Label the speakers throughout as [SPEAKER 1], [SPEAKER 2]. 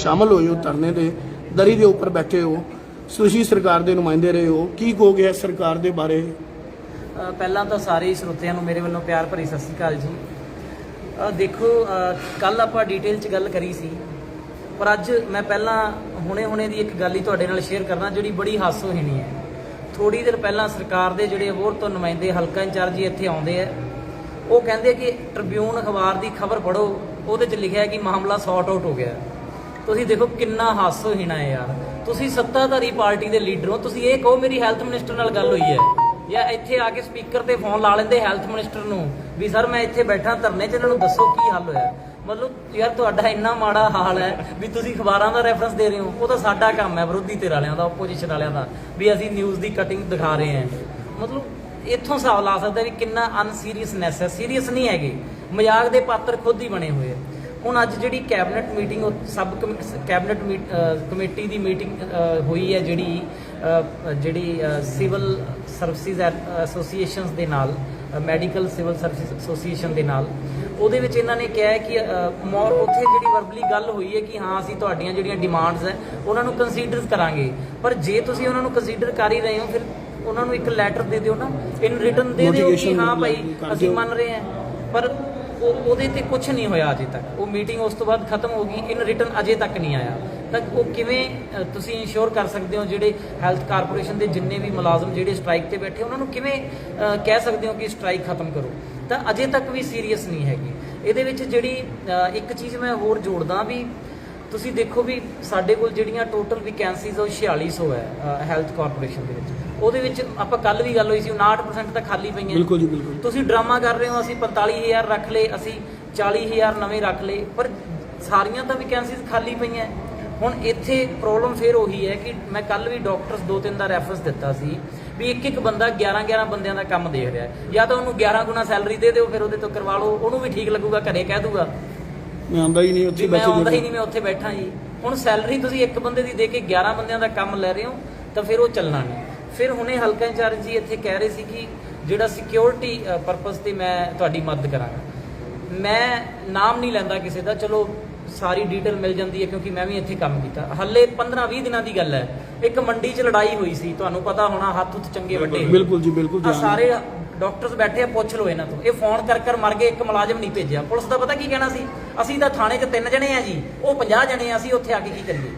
[SPEAKER 1] ਸ਼ਾਮਲ ਹੋਏ ਹੋ ਧਰਨੇ ਦੇ ਦਰੀ ਦੇ ਉੱਪਰ ਬੈਠੇ ਹੋ। ਤੁਸੀਂ ਸਰਕਾਰ ਦੇ ਨੁਮਾਇੰਦੇ ਰਹੇ ਹੋ। ਕੀ ਹੋ ਗਿਆ ਸਰਕਾਰ ਦੇ ਬਾਰੇ?
[SPEAKER 2] ਅ, ਪਹਿਲਾਂ ਤਾਂ ਸਾਰੇ ਸਰੋਤਿਆਂ ਨੂੰ ਮੇਰੇ ਵੱਲੋਂ ਪਿਆਰ ਭਰੀ ਸਤਿ ਸ਼੍ਰੀ ਅਕਾਲ ਜੀ। ਅ, ਦੇਖੋ ਕੱਲ ਆਪਾਂ ਡਿਟੇਲ 'ਚ ਗੱਲ ਕਰੀ ਸੀ ਪਰ ਅੱਜ ਮੈਂ ਪਹਿਲਾਂ ਹੁਣੇ-ਹੁਣੇ ਦੀ ਇੱਕ ਗੱਲ ਹੀ ਤੁਹਾਡੇ ਨਾਲ ਸ਼ੇਅਰ ਕਰਨਾ ਜਿਹੜੀ ਬੜੀ ਹਾਸੋਹੀਣੀ ਹੈ। ਥੋੜੀ ਦੇਰ ਪਹਿਲਾਂ ਸਰਕਾਰ ਦੇ ਜਿਹੜੇ ਹੋਰ ਤੋਂ ਨੁਮਾਇੰਦੇ ਹਲਕਾ ਇੰਚਾਰਜੀ ਇੱਥੇ ਆਉਂਦੇ ਆ ਉਹ ਕਹਿੰਦੇ ਕਿ ਟ੍ਰਿਬਿਊਨ ਅਖਬਾਰ ਦੀ ਖਬਰ ਪੜੋ ਉਹਦੇ 'ਚ ਲਿਖਿਆ ਹੈ ਕਿ ਮਾਮਲਾ ਸੌਟ ਆਊਟ ਹੋ ਗਿਆ। ਤੁਸੀਂ ਦੇਖੋ ਕਿੰਨਾ ਹਾਸੋਹੀਣਾ ਹੈ ਯਾਰ। ਤੁਸੀਂ ਸੱਤਾਧਾਰੀ ਪਾਰਟੀ ਦੇ ਲੀਡਰ ਹੋ, ਤੁਸੀਂ ਇਹ ਕਹੋ ਮੇਰੀ ਹੈਲਥ ਮਿਨਿਸਟਰ ਨਾਲ ਗੱਲ ਹੋਈ ਹੈ। ਜਾਂ ਇੱਥੇ ਆ ਕੇ ਸਪੀਕਰ ਤੇ ਫੋਨ ਲਾ ਲੈਂਦੇ ਹੈਲਥ ਮਿਨਿਸਟਰ ਨੂੰ ਵੀ, ਸਰ, ਮੈਂ ਇੱਥੇ ਬੈਠਾ ਧਰਨੇ 'ਚ, ਇਹਨਾਂ ਨੂੰ ਦੱਸੋ ਕੀ ਹੱਲ ਹੋਇਆ? ਮਤਲਬ ਯਾਰ, ਤੁਹਾਡਾ ਇੰਨਾ ਮਾੜਾ ਹਾਲ ਹੈ ਵੀ ਤੁਸੀਂ ਅਖਬਾਰਾਂ ਦਾ ਰੈਫਰੈਂਸ ਦੇ ਰਹੇ ਹੋ। ਉਹ ਤਾਂ ਸਾਡਾ ਕੰਮ ਹੈ ਵਿਰੋਧੀ ਧਿਰ ਵਾਲਿਆਂ ਦਾ ਆਪੋਜੀਸ਼ਨ ਵਾਲਿਆਂ ਦਾ, ਵੀ ਅਸੀਂ ਨਿਊਜ਼ ਦੀ ਕਟਿੰਗ ਦਿਖਾ ਰਹੇ ਹਾਂ। ਮਤਲਬ ਇੱਥੋਂ ਹਿਸਾਬ ਲਾ ਸਕਦਾ ਵੀ ਕਿੰਨਾ ਅਨਸੀਰੀਅਸਨੈਸ ਹੈ। ਸੀਰੀਅਸ ਨਹੀਂ ਹੈਗੇ। ਮਜ਼ਾਕ ਦੇ ਪਾਤਰ ਖੁਦ ਹੀ ਬਣੇ ਹੋਏ ਆ ਹੁਣ ਅੱਜ ਜਿਹੜੀ cabinet meeting sub cabinet committee ਦੀ ਮੀਟਿੰਗ ਹੋਈ ਹੈ ਜਿਹੜੀ ਜਿਹੜੀ ਸਿਵਲ ਸਰਵਿਸਿਜ਼ ਐਸੋਸੀਏਸ਼ਨਸ ਦੇ ਨਾਲ ਮੈਡੀਕਲ ਸਿਵਲ ਸਰਵਿਸਿਜ਼ ਐਸੋਸੀਏਸ਼ਨ ਦੇ ਨਾਲ ਉਹਦੇ ਵਿੱਚ ਇਹਨਾਂ ਨੇ ਕਿਹਾ ਕਿ ਅਹ, ਮੌ- ਉੱਥੇ ਜਿਹੜੀ ਵਰਬਲੀ ਗੱਲ ਹੋਈ ਹੈ ਕਿ ਹਾਂ ਅਸੀਂ ਤੁਹਾਡੀਆਂ ਜਿਹੜੀਆਂ ਡਿਮਾਂਡਸ ਹੈ ਉਹਨਾਂ ਨੂੰ ਕੰਸੀਡਰ ਕਰਾਂਗੇ ਪਰ ਜੇ ਤੁਸੀਂ ਉਹਨਾਂ ਨੂੰ ਕੰਸੀਡਰ ਕਰ ਹੀ ਰਹੇ ਹੋ ਫਿਰ ਉਹਨਾਂ ਨੂੰ ਇੱਕ ਲੈਟਰ ਦੇ ਦਿਓ ਨਾ ਇਨ ਰਿਟਨ ਦੇ ਦਿਓ ਕਿ ਹਾਂ ਭਾਈ। ਅਸੀਂ ਮੰਨ ਰਹੇ ਹਾਂ ਪਰ ਉਹ ਉਹਦੇ ਤੇ ਕੁਝ ਨਹੀਂ ਹੋਇਆ ਅਜੇ ਤੱਕ। ਉਹ ਮੀਟਿੰਗ ਉਸ ਤੋਂ ਬਾਅਦ ਖਤਮ ਹੋ ਗਈ ਇਨ ਰਿਟਰਨ ਅਜੇ ਤੱਕ ਨਹੀਂ ਆਇਆ। ਤਾਂ ਉਹ ਕਿਵੇਂ ਤੁਸੀਂ ਇੰਸ਼ੋਰ ਕਰ ਸਕਦੇ ਹੋ ਜਿਹੜੇ ਹੈਲਥ ਕਾਰਪੋਰੇਸ਼ਨ ਦੇ ਜਿੰਨੇ ਵੀ ਮੁਲਾਜ਼ਮ ਜਿਹੜੇ ਸਟ੍ਰਾਈਕ ਤੇ ਬੈਠੇ, ਉਹਨਾਂ ਨੂੰ ਕਿਵੇਂ ਕਹਿ ਸਕਦੇ ਹੋ ਕਿ ਸਟ੍ਰਾਈਕ ਖਤਮ ਕਰੋ? ਤਾਂ ਅਜੇ ਤੱਕ ਵੀ ਸੀਰੀਅਸ ਨਹੀਂ ਹੈਗੀ। ਇਹਦੇ ਵਿੱਚ ਜਿਹੜੀ ਇੱਕ ਚੀਜ਼ ਮੈਂ ਹੋਰ ਜੋੜਦਾ ਵੀ ਤੁਸੀਂ ਦੇਖੋ ਵੀ ਸਾਡੇ ਕੋਲ ਜਿਹੜੀਆਂ ਟੋਟਲ ਵੈਕੈਂਸੀਜ਼ ਉਹ 4600 ਹੈ ਹੈਲਥ ਕਾਰਪੋਰੇਸ਼ਨ ਦੇ ਵਿੱਚ। ਉਹਦੇ ਵਿੱਚ ਆਪਾਂ ਕੱਲ ਵੀ ਗੱਲ ਹੋਈ ਸੀ 59% ਤਾਂ ਖਾਲੀ ਪਈਆਂ।
[SPEAKER 1] ਬਿਲਕੁਲ ਜੀ ਬਿਲਕੁਲ।
[SPEAKER 2] ਤੁਸੀਂ ਡਰਾਮਾ ਕਰ ਰਹੇ ਹੋ ਅਸੀਂ 45000 ਰੱਖ ਲਏ ਅਸੀਂ 40000 ਨਵੇਂ ਰੱਖ ਲਏ ਪਰ ਸਾਰੀਆਂ ਤਾਂ ਵੈਕੈਂਸੀਜ਼ ਖਾਲੀ ਪਈਆਂ। ਹੁਣ ਇੱਥੇ ਪ੍ਰੋਬਲਮ ਫੇਰ ਉਹੀ ਹੈ ਕਿ ਮੈਂ ਕੱਲ ਵੀ ਡਾਕਟਰਸ ਦੋ ਤਿੰਨ ਦਾ ਰੈਫਰੈਂਸ ਦਿੱਤਾ ਸੀ ਵੀ ਇੱਕ ਇੱਕ ਬੰਦਾ 11 11 ਬੰਦਿਆਂ ਦਾ ਕੰਮ ਦੇਖ ਰਿਹਾ ਹੈ। ਜਾਂ ਤਾਂ ਉਹਨੂੰ 11 ਗੁਣਾ ਸੈਲਰੀ ਦੇ ਦਿਓ ਫਿਰ ਉਹਦੇ ਤੋਂ ਕਰਵਾ ਲਓ ਉਹਨੂੰ ਵੀ ਠੀਕ ਲੱਗੂਗਾ ਘਰੇ ਕਹਿ ਦੂਗਾ।
[SPEAKER 1] ਮੈਂ ਆਂਦਾ ਹੀ ਨਹੀਂ ਉੱਥੇ
[SPEAKER 2] ਵੀ ਮੈਂ
[SPEAKER 1] ਬੈਠੇ
[SPEAKER 2] ਆਉਂਦਾ ਹੀ ਨਹੀਂ ਮੈਂ ਉੱਥੇ ਬੈਠਾ ਜੀ। ਹੁਣ ਸੈਲਰੀ ਤੁਸੀਂ ਇੱਕ ਬੰਦੇ ਦੀ ਦੇ ਕੇ 11 ਬੰਦਿਆਂ ਦਾ ਕੰਮ ਲੈ ਰਹੇ ਹੋ ਤਾਂ ਫਿਰ ਉਹ ਚੱਲਣਾ ਨਹੀਂ। ਫਿਰ ਹੁਣੇ ਹਲਕਾ ਇੰਚਾਰਜ ਜੀ ਇੱਥੇ ਕਹਿ ਰਹੇ ਸੀ ਕਿ ਜਿਹੜਾ ਸਿਕਿਉਰਿਟੀ ਪਰਪਸ ਤੇ ਮੈਂ ਤੁਹਾਡੀ ਮਦਦ ਕਰਾਂਗਾ। ਮੈਂ ਨਾਮ ਨਹੀਂ ਲੈਂਦਾ ਕਿਸੇ ਦਾ ਚਲੋ ਸਾਰੀ ਡਿਟੇਲ ਮਿਲ ਜਾਂਦੀ ਹੈ ਕਿਉਂਕਿ ਮੈਂ ਵੀ ਇੱਥੇ ਕੰਮ ਕੀਤਾ। ਹੱਲੇ 15 20 ਦਿਨਾਂ ਦੀ ਗੱਲ ਹੈ। ਇੱਕ ਮੰਡੀ 'ਚ ਲੜਾਈ ਹੋਈ ਸੀ ਤੁਹਾਨੂੰ ਪਤਾ ਹੋਣਾ ਹੱਥ ਉੱਤ ਚੰਗੇ ਵੱਡੇ।
[SPEAKER 1] ਬਿਲਕੁਲ ਜੀ ਬਿਲਕੁਲ ਧਿਆਨ
[SPEAKER 2] ਸਾਰੇ ਡਾਕਟਰਸ ਬੈਠੇ ਆ ਪੁੱਛ ਲਓ ਇਹਨਾਂ ਤੋਂ। ਇਹ ਫੋਨ ਕਰ ਕਰ ਮਰ ਗਏ ਇੱਕ ਮੁਲਾਜ਼ਮ ਨਹੀਂ ਭੇਜਿਆ। ਪੁਲਿਸ ਦਾ ਪਤਾ ਕੀ ਕਹਿਣਾ ਸੀ? ਅਸੀਂ ਤਾਂ ਥਾਣੇ 'ਚ ਤਿੰਨ ਜਣੇ ਆ ਜੀ। ਉਹ 50 ਜਣੇ ਆ ਅਸੀਂ ਉੱਥੇ ਆ ਕੇ ਕੀ ਕਰੀਏ?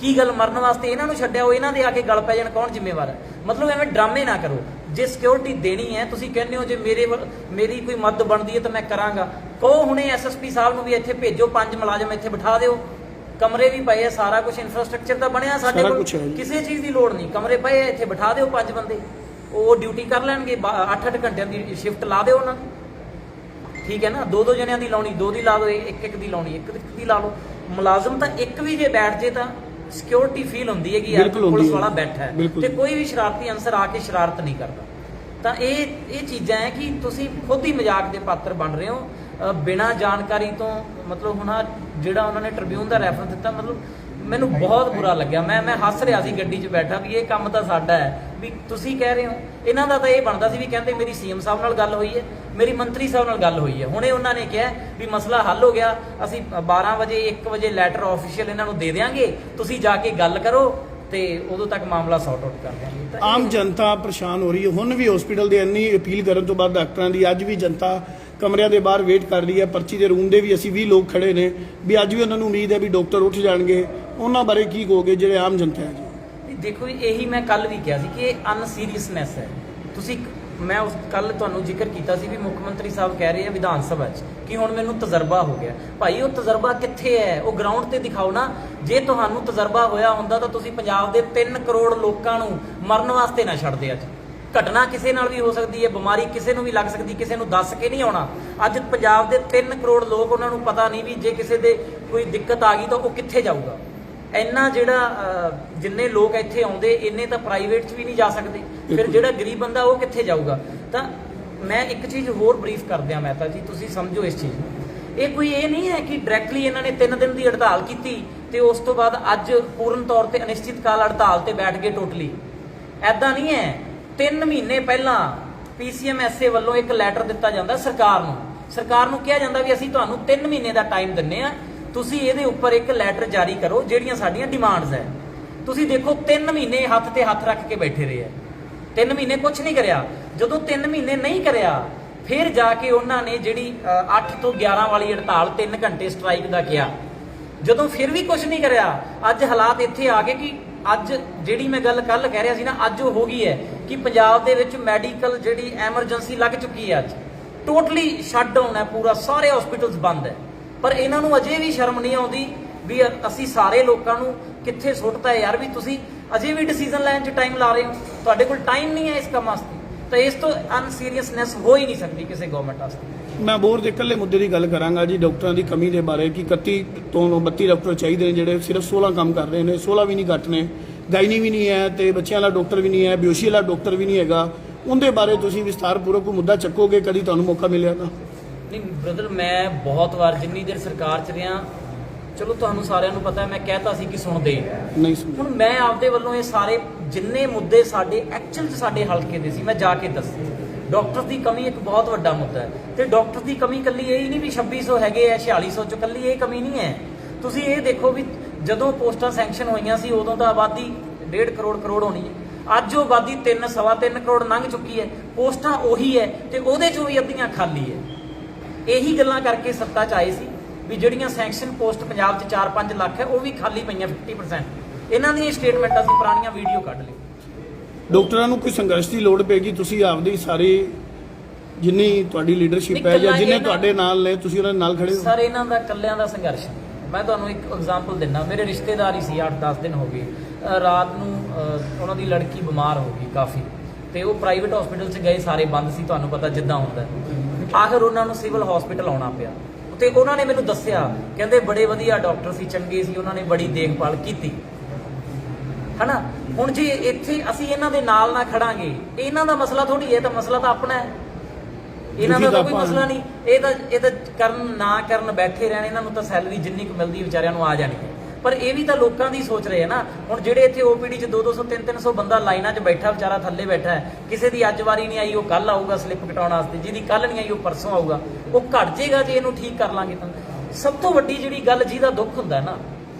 [SPEAKER 2] ਕੀ ਗੱਲ ਮਰਨ ਵਾਸਤੇ ਇਹਨਾਂ ਨੂੰ ਛੱਡਿਆ? ਉਹ ਇਹਨਾਂ ਦੇ ਆ ਕੇ ਗੱਲ ਪੈ ਜਾਣ ਕੌਣ ਜ਼ਿੰਮੇਵਾਰ ਹੈ ਮਤਲਬ ਐਵੇਂ ਡਰਾਮੇ ਨਾ ਕਰੋ। ਜੇ ਸਿਕਿਉਰਿਟੀ ਦੇਣੀ ਹੈ ਤੁਸੀਂ ਕਹਿੰਦੇ ਹੋ ਜੇ ਮੇਰੇ ਮੇਰੀ ਕੋਈ ਮਦਦ ਬਣਦੀ ਹੈ ਤਾਂ ਮੈਂ ਕਰਾਂਗਾ। ਕਹੋ ਹੁਣੇ ਐਸਐਸਪੀ ਸਾਹਿਬ ਨੂੰ ਵੀ ਇੱਥੇ ਭੇਜੋ ਪੰਜ ਮੁਲਾਜ਼ਮ ਇੱਥੇ ਬਿਠਾ ਦਿਓ। ਕਮਰੇ ਵੀ ਪਏ ਆ ਸਾਰਾ ਕੁਝ ਇਨਫਰਾਸਟ੍ਰਕਚਰ ਤਾਂ ਬਣਿਆ ਸਾਡੇ ਕੋਲ। ਕਿਸੇ ਚੀਜ਼ ਦੀ ਲੋੜ ਨਹੀਂ। ਕਮਰੇ ਪਏ ਆ ਇੱਥੇ ਬਿਠਾ ਦਿਓ ਪੰਜ ਬੰਦੇ। ਉਹ ਡਿਊਟੀ ਕਰ ਲੈਣਗੇ 8-8 ਘੰਟਿਆਂ ਦੀ ਸ਼ਿਫਟ ਲਾ ਦਿਓ ਉਹਨਾਂ ਠੀਕ ਹੈ ਨਾ? ਦੋ ਦੋ ਜਣਿਆਂ ਦੀ ਲਾਉਣੀ ਦੋ ਦੀ ਲਾ ਦਿਓ ਇੱਕ ਇੱਕ ਦੀ ਲਾਉਣੀ ਇੱਕ ਇੱਕ ਦੀ ਲਾ ਲਓ। ਮੁਲਾਜ਼ਮ ਤਾਂ ਇੱਕ ਵੀ ਜੇ ਬੈਠ ਜੇ ਤਾਂ ਸਿਕਿਉਰਿਟੀ ਫੀਲ ਹੁੰਦੀ ਹੈ ਕਿ ਯਾਰ ਪੁਲਿਸ। ਵਾਲਾ ਬੈਠਾ ਹੈ। ਤੇ ਕੋਈ ਵੀ ਸ਼ਰਾਰਤੀ ਅਨਸਰ ਆ ਕੇ ਸ਼ਰਾਰਤ ਨਹੀਂ ਕਰਦਾ। ਤਾਂ ਇਹ ਇਹ ਚੀਜ਼ਾਂ ਹੈ ਕਿ ਤੁਸੀਂ ਖੁਦ ਹੀ ਮਜ਼ਾਕ ਦੇ ਪਾਤਰ ਬਣ ਰਹੇ ਹੋ। ਬਿਨਾਂ ਜਾਣਕਾਰੀ ਤੋਂ ਮਤਲਬ ਹੁਣ ਜਿਹੜਾ ਉਹਨਾਂ ਨੇ ਟ੍ਰਿਬਿਊਨ ਦਾ ਰੈਫਰੈਂਸ ਦਿੱਤਾ ਮਤਲਬ ਮੈਨੂੰ ਬਹੁਤ ਬੁਰਾ ਲੱਗਿਆ। ਮੈਂ ਮੈਂ ਹੱਸ ਰਿਹਾ ਸੀ ਗੱਡੀ 'ਚ ਬੈਠਾ ਵੀ ਇਹ ਕੰਮ ਤਾਂ ਸਾਡਾ ਹੈ। ਵੀ ਤੁਸੀਂ ਕਹਿ ਰਹੇ ਹੋ। ਇਹਨਾਂ ਦਾ ਤਾਂ ਇਹ ਬਣਦਾ ਸੀ ਵੀ ਕਹਿੰਦੇ ਮੇਰੀ ਸੀਐਮ ਸਾਹਿਬ ਨਾਲ ਗੱਲ ਹੋਈ ਹੈ, ਮੇਰੀ ਮੰਤਰੀ ਸਾਹਿਬ ਨਾਲ ਗੱਲ ਹੋਈ ਹੈ। ਹੁਣੇ ਉਹਨਾਂ ਨੇ ਕਿਹਾ ਵੀ ਮਸਲਾ ਹੱਲ ਹੋ ਗਿਆ, ਅਸੀਂ 12 ਵਜੇ 1 ਵਜੇ ਲੈਟਰ ਆਫੀਸ਼ੀਅਲ ਇਹਨਾਂ ਨੂੰ ਦੇ ਦੇਵਾਂਗੇ ਤੁਸੀਂ ਜਾ ਕੇ ਗੱਲ ਕਰੋ ਤੇ ਉਦੋਂ ਤੱਕ ਮਾਮਲਾ ਸੌਟ ਆਊਟ ਕਰ ਦਿਆਂਗੇ।
[SPEAKER 1] ਆਮ ਜਨਤਾ ਪਰੇਸ਼ਾਨ ਹੋ ਰਹੀ ਹੈ। ਹੁਣ ਵੀ ਹਸਪੀਟਲ ਦੇ ਇੰਨੀ ਅਪੀਲ ਕਰਨ ਤੋਂ ਬਾਅਦ ਡਾਕਟਰਾਂ ਦੀ ਅੱਜ ਵੀ ਜਨਤਾ ਕਮਰਿਆਂ ਦੇ ਬਾਹਰ ਵੇਟ ਕਰ ਰਹੀ ਹੈ। ਪਰਚੀ ਦੇ ਰੂਮ ਦੇ ਵੀ ਅਸੀਂ 20 ਲੋਕ ਖੜੇ ਨੇ। ਵੀ ਅੱਜ ਵੀ ਉਹਨਾਂ ਨੂੰ ਉਮੀਦ ਹੈ ਵੀ ਡਾਕਟਰ ਉੱਠ ਜਾਣਗੇ। ਉਹਨਾਂ ਬਾਰੇ ਕੀ ਕਹੋਗੇ ਜਿਹੜੇ ਆਮ ਜਨਤਾ ਹੈ ਜੀ?
[SPEAKER 2] ਦੇਖੋ ਇਹੀ ਮੈਂ ਕੱਲ ਵੀ ਕਿਹਾ ਸੀ ਕਿ ਇਹ ਅਨਸੀਰੀਅਸਨੈਸ ਹੈ। ਤੁਸੀਂ ਮੈਂ ਉਸ ਕੱਲ ਤੁਹਾਨੂੰ ਜ਼ਿਕਰ ਕੀਤਾ ਸੀ ਵੀ ਮੁੱਖ ਮੰਤਰੀ ਸਾਹਿਬ ਕਹਿ ਰਹੇ ਆ ਵਿਧਾਨ ਸਭਾ 'ਚ ਕਿ ਹੁਣ ਮੈਨੂੰ ਤਜਰਬਾ ਹੋ ਗਿਆ। ਭਾਈ, ਉਹ ਤਜਰਬਾ ਕਿੱਥੇ ਹੈ? ਉਹ ਗਰਾਊਂਡ ਤੇ ਦਿਖਾਓ ਨਾ। ਜੇ ਤੁਹਾਨੂੰ ਤਜਰਬਾ ਹੋਇਆ ਹੁੰਦਾ ਤਾਂ ਤੁਸੀਂ ਪੰਜਾਬ ਦੇ 3 ਕਰੋੜ ਲੋਕਾਂ ਨੂੰ ਮਰਨ ਵਾਸਤੇ ਨਾ ਛੱਡਦੇ ਅੱਜ। ਘਟਨਾ ਕਿਸੇ ਨਾਲ ਵੀ ਹੋ ਸਕਦੀ ਹੈ, ਬਿਮਾਰੀ ਕਿਸੇ ਨੂੰ ਵੀ ਲੱਗ ਸਕਦੀ, ਕਿਸੇ ਨੂੰ ਦੱਸ ਕੇ ਨਹੀਂ ਆਉਣਾ। ਅੱਜ ਪੰਜਾਬ ਦੇ 3 ਕਰੋੜ ਲੋਕ ਉਹਨਾਂ ਨੂੰ ਪਤਾ ਨਹੀਂ ਵੀ ਜੇ ਕਿਸੇ ਦੇ ਕੋਈ ਦਿੱਕਤ ਆ ਗਈ ਤਾਂ ਉਹ ਕਿੱਥੇ ਜਾਊਗਾ। ਇੰਨਾ ਜਿਹੜਾ ਜਿੰਨੇ ਲੋਕ ਇੱਥੇ ਆਉਂਦੇ ਇੰਨੇ ਤਾਂ ਪ੍ਰਾਈਵੇਟ 'ਚ ਵੀ ਨਹੀਂ ਜਾ ਸਕਦੇ। ਫਿਰ। ਜਿਹੜਾ ਗਰੀਬ ਬੰਦਾ ਉਹ ਕਿੱਥੇ ਜਾਊਗਾ? ਤਾਂ ਮੈਂ ਇੱਕ ਚੀਜ਼ ਹੋਰ ਬਰੀਫ ਕਰ ਦਿਆਂ ਮਹਿਤਾ ਜੀ ਤੁਸੀਂ ਸਮਝੋ ਇਸ ਚੀਜ਼ ਨੂੰ। ਇਹ ਕੋਈ ਇਹ ਨਹੀਂ ਹੈ ਕਿ ਡਾਇਰੈਕਟਲੀ ਇਹਨਾਂ ਨੇ 3 ਦਿਨ ਦੀ ਹੜਤਾਲ ਕੀਤੀ ਤੇ ਉਸ ਤੋਂ ਬਾਅਦ ਅੱਜ ਪੂਰਨ ਤੌਰ ਤੇ ਅਨਿਸ਼ਚਿਤ ਕਾਲ ਹੜਤਾਲ ਤੇ ਬੈਠ ਗਏ ਟੋਟਲੀ ਐਦਾਂ ਨਹੀਂ ਹੈ। 3 ਮਹੀਨੇ ਪਹਿਲਾਂ ਪੀਸੀਐਮਐਸਏ ਵੱਲੋਂ ਇੱਕ ਲੈਟਰ ਦਿੱਤਾ ਜਾਂਦਾ ਸਰਕਾਰ ਨੂੰ। ਸਰਕਾਰ ਨੂੰ ਕਿਹਾ ਜਾਂਦਾ ਵੀ ਅਸੀਂ ਤੁਹਾਨੂੰ 3 ਮਹੀਨੇ ਦਾ ਟਾਈਮ ਦਿੰਨੇ ਆ ਤੁਸੀਂ ਇਹਦੇ ਉੱਪਰ ਇੱਕ ਲੈਟਰ ਜਾਰੀ ਕਰੋ, ਜਿਹੜੀਆਂ ਸਾਡੀਆਂ ਡਿਮਾਂਡਸ ਹੈ। ਤੁਸੀਂ ਦੇਖੋ 3 ਮਹੀਨੇ ਹੱਥ ਤੇ ਹੱਥ ਰੱਖ ਕੇ ਬੈਠੇ ਰਹੇ ਆ 3 ਮਹੀਨੇ ਕੁਝ ਨਹੀਂ ਕਰਿਆ। ਜਦੋਂ 3 ਮਹੀਨੇ ਨਹੀਂ ਕਰਿਆ, ਫਿਰ ਜਾ ਕੇ ਉਹਨਾਂ ਨੇ ਜਿਹੜੀ 8 ਤੋਂ 11 ਵਾਲੀ ਹੜਤਾਲ 3 ਘੰਟੇ ਸਟ੍ਰਾਈਕ ਦਾ ਕਿਹਾ। ਜਦੋਂ ਫਿਰ ਵੀ ਕੁਝ ਨਹੀਂ ਕਰਿਆ, ਅੱਜ ਹਾਲਾਤ ਇੱਥੇ ਆ ਗਏ ਕਿ ਅੱਜ ਜਿਹੜੀ ਮੈਂ ਗੱਲ ਕੱਲ ਕਹਿ ਰਿਹਾ ਸੀ ਨਾ, ਅੱਜ ਉਹ ਹੋ ਗਈ ਹੈ ਕਿ ਪੰਜਾਬ ਦੇ ਵਿੱਚ ਮੈਡੀਕਲ ਜਿਹੜੀ ਐਮਰਜੈਂਸੀ ਲੱਗ ਚੁੱਕੀ ਹੈ ਅੱਜ। ਟੋਟਲੀ ਸ਼ਟ ਡਾਊਨ ਹੈ, ਪੂਰਾ ਸਾਰੇ ਹਸਪੀਟਲਸ ਬੰਦ ਹੈ। ਪਰ ਇਹਨਾਂ ਨੂੰ ਅਜੇ ਵੀ ਸ਼ਰਮ ਨਹੀਂ ਆਉਂਦੀ ਵੀ ਅਸੀਂ ਸਾਰੇ ਲੋਕਾਂ ਨੂੰ ਕਿੱਥੇ ਸੁੱਟਤਾ ਹੈ ਯਾਰ ਵੀ ਤੁਸੀਂ ਅਜੇ ਵੀ ਡਿਸੀਜਨ ਲੈਣ 'ਚ ਟਾਈਮ ਲਾ ਰਹੇ ਹੋ। ਤੁਹਾਡੇ ਕੋਲ ਟਾਈਮ ਨਹੀਂ ਹੈ ਇਸ ਕੰਮ ਵਾਸਤੇ। ਤਾਂ ਇਸ ਤੋਂ ਅਨਸੀਰੀਅਸਨੈਸ ਹੋ ਹੀ ਨਹੀਂ ਸਕਦੀ ਕਿਸੇ ਗਵਰਨਮੈਂਟ ਵਾਸਤੇ।
[SPEAKER 1] ਮੈਂ ਬੋਰ ਦੇ ਇਕੱਲੇ ਮੁੱਦੇ ਦੀ ਗੱਲ ਕਰਾਂਗਾ ਜੀ, ਡਾਕਟਰਾਂ ਦੀ ਕਮੀ ਦੇ ਬਾਰੇ ਕਿ 31 ਤੋਂ 32 ਡਾਕਟਰ ਚਾਹੀਦੇ ਨੇ ਜਿਹੜੇ ਸਿਰਫ 16 ਕੰਮ ਕਰ ਰਹੇ ਨੇ 16 ਵੀ ਨਹੀਂ ਘੱਟ ਨੇ, ਗਾਇਨੀ ਵੀ ਨਹੀਂ ਹੈ ਤੇ ਬੱਚਿਆਂ ਵਾਲਾ ਡਾਕਟਰ ਵੀ ਨਹੀਂ ਹੈ ਬਿਓਸ਼ੀ ਵਾਲਾ ਡਾਕਟਰ ਵੀ ਨਹੀਂ ਹੈਗਾ। ਉਹਦੇ ਬਾਰੇ ਤੁਸੀਂ ਵਿਸਥਾਰਪੂਰਵਕ ਕੋਈ ਮੁੱਦਾ ਚੱਕੋਗੇ, ਕਦੀ ਤੁਹਾਨੂੰ ਮੌਕਾ ਮਿਲਿਆ ਤਾਂ?
[SPEAKER 2] ਨਹੀਂ ਬ੍ਰਦਰ ਮੈਂ ਬਹੁਤ ਵਾਰ ਜਿੰਨੀ ਦੇਰ ਸਰਕਾਰ 'ਚ ਰਿਹਾ ਚਲੋ ਤੁਹਾਨੂੰ ਸਾਰਿਆਂ ਨੂੰ ਪਤਾ ਮੈਂ ਕਹਿਤਾ ਸੀ ਕਿ ਸੁਣਦੇ।
[SPEAKER 1] ਨਹੀਂ ਸਮਝਿਆ
[SPEAKER 2] ਹੁਣ ਮੈਂ ਆਪਦੇ ਵੱਲੋਂ ਇਹ ਸਾਰੇ ਜਿੰਨੇ ਮੁੱਦੇ ਸਾਡੇ ਐਕਚੁਅਲ 'ਚ ਸਾਡੇ ਹਲਕੇ ਦੇ ਸੀ ਮੈਂ ਜਾ ਕੇ ਦੱਸੇ। ਡਾਕਟਰ ਦੀ ਕਮੀ ਇੱਕ ਬਹੁਤ ਵੱਡਾ ਮੁੱਦਾ ਹੈ। ਤੇ ਡਾਕਟਰ ਦੀ ਕਮੀ ਕੱਲੀ ਇਹ ਹੀ ਨਹੀਂ ਵੀ 2600 ਹੈਗੇ ਆ 4600 ਚ ਕੱਲੀ ਇਹ ਕਮੀ ਨਹੀਂ ਹੈ। ਤੁਸੀਂ ਇਹ ਦੇਖੋ ਵੀ ਜਦੋਂ ਪੋਸਟਾਂ ਸੈਂਕਸ਼ਨ ਹੋਈਆਂ ਸੀ ਉਦੋਂ ਤਾਂ ਆਬਾਦੀ 1.5 ਕਰੋੜ ਕਰੋੜ ਹੋਣੀ ਹੈ। ਅੱਜ ਉਹ ਆਬਾਦੀ 3 ਸਵਾ 3 ਕਰੋੜ ਲੰਘ ਚੁੱਕੀ ਹੈ। ਪੋਸਟਾਂ ਉਹੀ ਹੈ ਤੇ ਉਹਦੇ ਚੋਂ ਵੀ ਅੱਧੀਆਂ ਖਾਲੀ ਹੈ। ਇਹੀ ਗੱਲਾਂ ਕਰਕੇ ਸੱਤਾ 'ਚ ਆਏ ਸੀ ਵੀ ਜਿਹੜੀਆਂ ਸੈਂਕਸ਼ਨ ਪੋਸਟ ਪੰਜਾਬ 'ਚ 4-5 ਲੱਖ ਹੈ ਉਹ ਵੀ ਖਾਲੀ ਪਈਆਂ 50% ਇਹਨਾਂ ਦੀਆਂ ਸਟੇਟਮੈਂਟਾਂ ਸੀ ਪੁਰਾਣੀਆਂ ਵੀਡੀਓ ਕੱਢ ਲਿਓ
[SPEAKER 1] ਡਾਕਟਰਾਂ ਨੂੰ ਕੋਈ ਸੰਘਰਸ਼ ਦੀ ਲੋੜ ਪੈਗੀ ਤੁਸੀਂ ਆਪਦੀ ਸਾਰੀ ਜਿੰਨੀ ਤੁਹਾਡੀ ਲੀਡਰਸ਼ਿਪ ਹੈ ਜਾਂ ਜਿੰਨੇ ਤੁਹਾਡੇ ਨਾਲ ਨੇ ਤੁਸੀਂ ਉਹਨਾਂ ਨਾਲ ਖੜੇ ਹੋ?
[SPEAKER 2] ਸਰ ਇਹਨਾਂ ਦਾ ਕੱਲਿਆਂ ਦਾ ਸੰਘਰਸ਼। ਮੈਂ ਤੁਹਾਨੂੰ ਇੱਕ ਐਗਜ਼ਾਮਪਲ ਦਿੰਦਾ। ਮੇਰੇ ਰਿਸ਼ਤੇਦਾਰ ਹੀ ਸੀ 8-10 ਦਿਨ ਹੋ ਗਏ। ਰਾਤ ਨੂੰ ਉਹਨਾਂ ਦੀ ਲੜਕੀ ਬਿਮਾਰ ਹੋ ਗਈ ਕਾਫੀ। ਤੇ ਉਹ ਪ੍ਰਾਈਵੇਟ ਹਸਪੀਟਲ 'ਚ ਗਏ ਸਾਰੇ ਬੰਦ ਸੀ ਤੁਹਾਨੂੰ ਪਤਾ ਜਿੱਦਾਂ ਹੁੰਦਾ। ਆਖਰ ਉਹਨਾਂ ਨੂੰ ਸਿਵਲ ਹਸਪੀਟਲ ਆਉਣਾ ਪਿਆ। ਤੇ ਉਹਨਾਂ ਨੇ ਮੈਨੂੰ ਦੱਸਿਆ ਕਹਿੰਦੇ ਬੜੇ ਵਧੀਆ ਡਾਕਟਰ ਸੀ ਚੰਗੇ ਸੀ ਉਹਨਾਂ ਨੇ ਬੜੀ ਦੇਖਭਾਲ ਕੀਤੀ। ਹਨਾ? ਹੁਣ ਜੇ ਇੱਥੇ ਅਸੀਂ ਇਹਨਾਂ ਦੇ ਨਾਲ ਨਾ ਖੜਾਂਗੇ ਇਹਨਾਂ ਦਾ ਮਸਲਾ ਥੋੜੀ ਹੈ ਇਹ ਤਾਂ ਮਸਲਾ ਤਾਂ ਆਪਣਾ ਹੈ। ਇਹਨਾਂ ਦਾ ਤਾਂ ਕੋਈ ਮਸਲਾ ਨਹੀਂ। ਇਹ ਤਾਂ ਇਹ ਤਾਂ ਕਰਨ ਨਾ ਕਰਨ ਬੈਠੇ ਰਹਿਣ ਇਹਨਾਂ ਨੂੰ ਤਾਂ ਸੈਲਰੀ ਜਿੰਨੀ ਕੁ ਮਿਲਦੀ ਵਿਚਾਰਿਆਂ ਨੂੰ ਆ ਜਾਣੀ ਹੈ। ਪਰ ਇਹ ਵੀ ਤਾਂ ਲੋਕਾਂ ਦੀ ਸੋਚ ਰਹੇ ਆ ਨਾ। ਹੁਣ ਜਿਹੜੇ ਇੱਥੇ ਓਪੀਡੀ 'ਚ 2-200 3-300 ਬੰਦਾ ਲਾਈਨਾਂ 'ਚ ਬੈਠਾ, ਵਿਚਾਰਾ ਥੱਲੇ ਬੈਠਾ ਹੈ, ਕਿਸੇ ਦੀ ਅੱਜ ਵਾਰੀ ਨਹੀਂ ਆਈ, ਉਹ ਕੱਲ ਆਊਗਾ ਸਲਿੱਪ ਕਟਾਉਣ ਵਾਸਤੇ, ਜਿਹਦੀ ਕੱਲ ਨਹੀਂ ਆਈ, ਉਹ ਪਰਸੋਂ ਆਊਗਾ। ਉਹ ਘਟ ਜੇਗਾ ਜੇ ਇਹਨੂੰ ਠੀਕ ਕਰ ਲਾਂਗੇ ਤਾਂ। ਸਭ ਤੋਂ ਵੱਡੀ ਜਿਹੜੀ ਗੱਲ ਜਿਹਦਾ ਦੁੱਖ ਹੁੰਦਾ ਨਾ,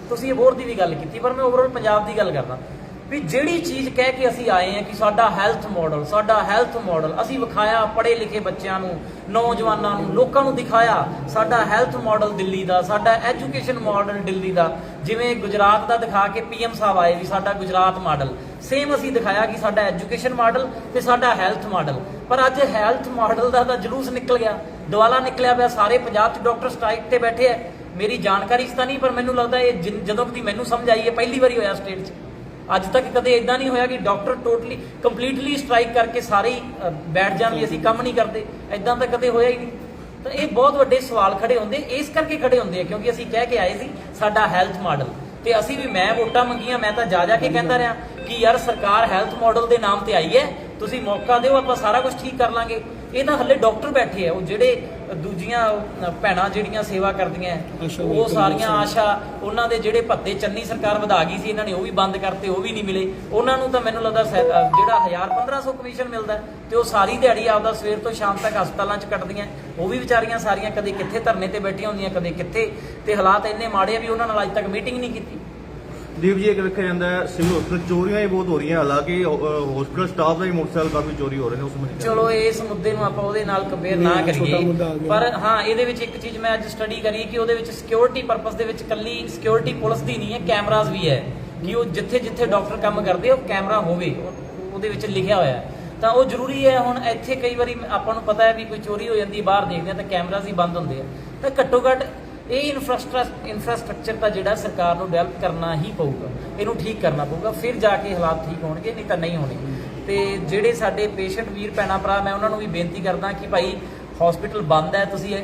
[SPEAKER 2] ਤੁਸੀਂ ਅਬੋਰ ਦੀ ਵੀ ਗੱਲ ਕੀਤੀ, ਪਰ ਮੈਂ ਓਵਰਆਲ ਪੰਜਾਬ ਦੀ ਗੱਲ ਕਰਦਾ। ਵੀ ਜਿਹੜੀ ਚੀਜ਼ ਕਹਿ ਕੇ ਅਸੀਂ ਆਏ ਹਾਂ ਕਿ ਸਾਡਾ ਹੈਲਥ ਮਾਡਲ ਸਾਡਾ ਹੈਲਥ ਮਾਡਲ ਅਸੀਂ ਵਿਖਾਇਆ ਪੜ੍ਹੇ ਲਿਖੇ ਬੱਚਿਆਂ ਨੂੰ, ਨੌਜਵਾਨਾਂ ਨੂੰ, ਲੋਕਾਂ ਨੂੰ ਦਿਖਾਇਆ, ਸਾਡਾ ਹੈਲਥ ਮਾਡਲ ਦਿੱਲੀ ਦਾ, ਸਾਡਾ ਐਜੂਕੇਸ਼ਨ ਮਾਡਲ ਦਿੱਲੀ ਦਾ, ਜਿਵੇਂ ਗੁਜਰਾਤ ਦਾ ਦਿਖਾ ਕੇ ਪੀਐਮ ਸਾਹਿਬ ਆਏ ਵੀ ਸਾਡਾ ਗੁਜਰਾਤ ਮਾਡਲ ਸੇਮ ਅਸੀਂ ਦਿਖਾਇਆ ਕਿ ਸਾਡਾ ਐਜੂਕੇਸ਼ਨ ਮਾਡਲ ਤੇ ਸਾਡਾ ਹੈਲਥ ਮਾਡਲ ਪਰ ਅੱਜ ਹੈਲਥ ਮਾਡਲ ਦਾ ਤਾਂ ਜਲੂਸ ਨਿਕਲ ਗਿਆ ਦਵਾਲਾ ਨਿਕਲਿਆ ਪਿਆ, ਸਾਰੇ ਪੰਜਾਬ 'ਚ ਡਾਕਟਰ ਸਟ੍ਰਾਈਕ ਤੇ ਬੈਠੇ ਐ ਮੇਰੀ ਜਾਣਕਾਰੀ 'ਚ ਤਾਂ ਨਹੀਂ, ਪਰ ਮੈਨੂੰ ਲੱਗਦਾ ਇਹ ਜਿਨ- ਜਦੋਂ ਦੀ ਮੈਨੂੰ ਸਮਝ ਆਈ ਹੈ ਪਹਿਲੀ ਵਾਰੀ ਹੋਇਆ ਸਟੇਟ 'ਚ। ਅੱਜ ਤੱਕ ਕਦੇ ਇਦਾਂ ਨਹੀਂ ਹੋਇਆ ਕਿ ਡਾਕਟਰ ਟੋਟਲੀ, ਕੰਪਲੀਟਲੀ ਸਟ੍ਰਾਈਕ ਕਰਕੇ ਸਾਰੇ ਹੀ ਬੈਠ ਜਾਣ ਵੀ ਅਸੀਂ ਕੰਮ ਨਹੀਂ ਕਰਦੇ। ਇਦਾਂ ਤਾਂ ਕਦੇ ਹੋਇਆ ਹੀ ਨਹੀਂ। ਤਾਂ ਇਹ ਬਹੁਤ ਵੱਡੇ ਸਵਾਲ ਖੜੇ ਹੁੰਦੇ, ਇਸ ਕਰਕੇ ਖੜੇ ਹੁੰਦੇ ਆ, ਕਿਉਂਕਿ ਅਸੀਂ ਕਹਿ ਕੇ ਆਏ ਸੀ, ਸਾਡਾ ਹੈਲਥ ਮਾਡਲ। ਤੇ ਅਸੀਂ ਵੀ ਮੈਂ ਵੋਟਾਂ ਮੰਗੀਆਂ, ਮੈਂ ਤਾਂ ਜਾ ਜਾ ਕੇ ਕਹਿੰਦਾ ਰਿਹਾ ਕਿ ਯਾਰ ਸਰਕਾਰ ਹੈਲਥ ਮਾਡਲ ਦੇ ਨਾਮ ਤੇ ਆਈ ਹੈ, ਤੁਸੀਂ ਮੌਕਾ ਦਿਓ, ਆਪਾਂ ਸਾਰਾ ਕੁਝ ਠੀਕ ਕਰ ਲਾਂਗੇ। ਇਹ ਤਾਂ ਹੱਲੇ ਡਾਕਟਰ ਬੈਠੇ ਆ, ਉਹ ਜਿਹੜੇ ਦੂਜੀਆਂ ਭੈਣਾਂ ਜਿਹੜੀਆਂ ਸੇਵਾ ਕਰਦੀਆਂ ਉਹ ਸਾਰੀਆਂ। ਆਸ਼ਾ ਉਹਨਾਂ ਦੇ ਜਿਹੜੇ ਭੱਤੇ ਚੰਨੀ ਸਰਕਾਰ ਵਧਾ ਗਈ ਸੀ ਇਹਨਾਂ ਨੇ ਉਹ ਵੀ ਬੰਦ ਕਰਤੇ ਉਹ ਵੀ ਨਹੀਂ ਮਿਲੇ। ਉਹਨਾਂ ਨੂੰ ਤਾਂ ਮੈਨੂੰ ਲੱਗਦਾ ਜਿਹੜਾ 1000 1500 ਕਮਿਸ਼ਨ ਮਿਲਦਾ ਤੇ ਉਹ ਸਾਰੀ ਦਿਹਾੜੀ ਆਪਦਾ ਸਵੇਰ ਤੋਂ ਸ਼ਾਮ ਤੱਕ ਹਸਪਤਾਲਾਂ 'ਚ ਕੱਟਦੀਆਂ। ਉਹ ਵੀ ਵਿਚਾਰੀਆਂ ਸਾਰੀਆਂ ਕਦੇ ਕਿੱਥੇ ਧਰਨੇ ਤੇ ਬੈਠੀਆਂ ਹੁੰਦੀਆਂ ਕਦੇ ਕਿੱਥੇ ਤੇ ਹਾਲਾਤ ਇੰਨੇ ਮਾੜੇ ਆ ਵੀ ਉਹਨਾਂ ਨਾਲ ਅੱਜ ਤੱਕ ਮੀਟਿੰਗ ਨਹੀਂ ਕੀਤੀ।
[SPEAKER 3] ਦੀਪ ਜੀ ਇੱਕ ਵੇਖਿਆ ਜਾਂਦਾ ਸਿਵਲ ਹਸਪਤਾਲ ਚੋਰੀਆਂ ਹੀ ਬਹੁਤ ਹੋ ਰਹੀਆਂ ਹਾਲਾਂਕਿ ਹਸਪਤਾਲ ਸਟਾਫ ਦਾ ਹੀ ਮੋਟਰਸਾਈਕਲ ਕਾਫੀ ਚੋਰੀ ਹੋ ਰਹੇ ਨੇ ਉਸ ਮੁੱਦੇ ਤੇ।
[SPEAKER 2] ਚਲੋ ਇਸ ਮੁੱਦੇ ਨੂੰ ਆਪਾਂ ਉਹਦੇ ਨਾਲ ਕੰਪੇਅਰ ਨਾ ਕਰੀਏ। ਪਰ ਹਾਂ ਇਹਦੇ ਵਿੱਚ ਇੱਕ ਚੀਜ਼ ਮੈਂ ਅੱਜ ਸਟੱਡੀ ਕਰੀ ਕਿ ਉਹਦੇ ਵਿੱਚ ਸਿਕਿਉਰਿਟੀ ਪਰਪਸ ਦੇ ਵਿੱਚ ਕੱਲੀ ਸਿਕਿਉਰਿਟੀ ਪੁਲਿਸ ਦੀ ਨਹੀਂ ਹੈ ਕੈਮਰਾਜ਼ ਵੀ ਹੈ ਕਿ ਉਹ ਜਿੱਥੇ ਜਿੱਥੇ ਡਾਕਟਰ ਕੰਮ ਕਰਦੇ ਉਹ ਕੈਮਰਾ ਹੋਵੇ ਉਹ- ਉਹਦੇ ਵਿੱਚ ਲਿਖਿਆ ਹੋਇਆ ਹੈ ਤਾਂ ਉਹ ਜ਼ਰੂਰੀ ਹੈ ਹੁਣ ਇੱਥੇ ਕਈ ਵਾਰੀ ਆਪਾਂ ਨੂੰ ਪਤਾ ਹੈ ਵੀ ਕੋਈ ਚੋਰੀ ਹੋ ਜਾਂਦੀ ਬਾਹਰ ਦੇਖਦੇ ਆ ਤਾਂ ਕੈਮਰਾਜ਼ ਹੀ ਬੰਦ ਹੁੰਦੇ ਆ ਤਾਂ ਘੱਟੋ ਘੱਟ ਇਹ ਇਨਫਰਾਸਟ੍ਰਕਚਰ ਇਨਫਰਾਸਟ੍ਰਕਚਰ ਤਾਂ ਜਿਹੜਾ ਸਰਕਾਰ ਨੂੰ ਡਿਵੈਲਪ ਕਰਨਾ ਹੀ ਪਊਗਾ। ਇਹਨੂੰ ਠੀਕ ਕਰਨਾ ਪਊਗਾ। ਫਿਰ ਜਾ ਕੇ ਹਾਲਾਤ ਠੀਕ ਹੋਣਗੇ, ਨਹੀਂ ਤਾਂ ਨਹੀਂ ਹੋਣੇ। ਤੇ ਜਿਹੜੇ ਸਾਡੇ ਪੇਸ਼ੈਂਟ ਵੀਰ, ਭੈਣਾਂ, ਭਰਾ, ਮੈਂ ਉਹਨਾਂ ਨੂੰ ਵੀ ਬੇਨਤੀ ਕਰਦਾ ਕਿ ਭਾਈ ਹਸਪੀਟਲ ਬੰਦ ਹੈ, ਤੁਸੀਂ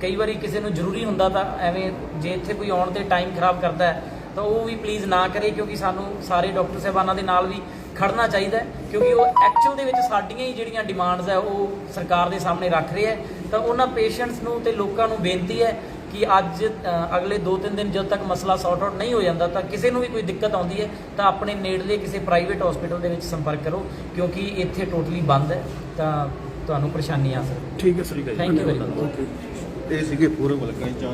[SPEAKER 2] ਕਈ ਵਾਰੀ ਕਿਸੇ ਨੂੰ ਜ਼ਰੂਰੀ ਹੁੰਦਾ ਤਾਂ ਐਵੇਂ ਜੇ ਇੱਥੇ ਕੋਈ ਆਉਣ ਤੇ ਟਾਈਮ ਖਰਾਬ ਕਰਦਾ ਹੈ, ਤਾਂ ਉਹ ਵੀ ਪਲੀਜ਼ ਨਾ ਕਰੇ, ਕਿਉਂਕਿ ਸਾਨੂੰ ਸਾਰੇ ਡਾਕਟਰ ਸਾਹਿਬਾਨਾਂ ਦੇ ਨਾਲ ਵੀ ਖੜਨਾ ਚਾਹੀਦਾ ਕਿਉਂਕਿ ਉਹ ਐਕਚੁਅਲ ਦੇ ਵਿੱਚ ਸਾਡੀਆਂ ਹੀ ਜਿਹੜੀਆਂ ਡਿਮਾਂਡਸ ਹੈ, ਉਹ ਸਰਕਾਰ ਦੇ ਸਾਹਮਣੇ ਰੱਖ ਰਹੇ ਹੈ। ਤਾਂ ਉਹਨਾਂ ਪੇਸ਼ੈਂਟਸ ਨੂੰ ਤੇ ਲੋਕਾਂ ਨੂੰ ਬੇਨਤੀ ਹੈ ਕਿ ਅੱਜ ਅਗਲੇ 2-3 ਦਿਨ ਜਦੋਂ ਤੱਕ ਮਸਲਾ ਸੌਰਟ ਆਊਟ ਨਹੀਂ ਹੋ ਜਾਂਦਾ ਤਾਂ ਕਿਸੇ ਨੂੰ ਵੀ ਕੋਈ ਦਿੱਕਤ ਆਉਂਦੀ ਹੈ ਤਾਂ ਆਪਣੇ ਨੇੜਲੇ ਕਿਸੇ ਪ੍ਰਾਈਵੇਟ ਹਸਪੀਟਲ ਦੇ ਵਿੱਚ ਸੰਪਰਕ ਕਰੋ ਕਿਉਂਕਿ ਇੱਥੇ ਟੋਟਲੀ ਬੰਦ ਹੈ ਤਾਂ ਤੁਹਾਨੂੰ ਪਰੇਸ਼ਾਨੀ ਆ ਸਕਦੀ।
[SPEAKER 1] ਠੀਕ ਹੈ sir
[SPEAKER 2] thank you very much
[SPEAKER 1] okay
[SPEAKER 3] ਇਹ ਸੀਗੇ ਪੂਰੇ ਮੁਲਕ ਦੇ ਚਾਰ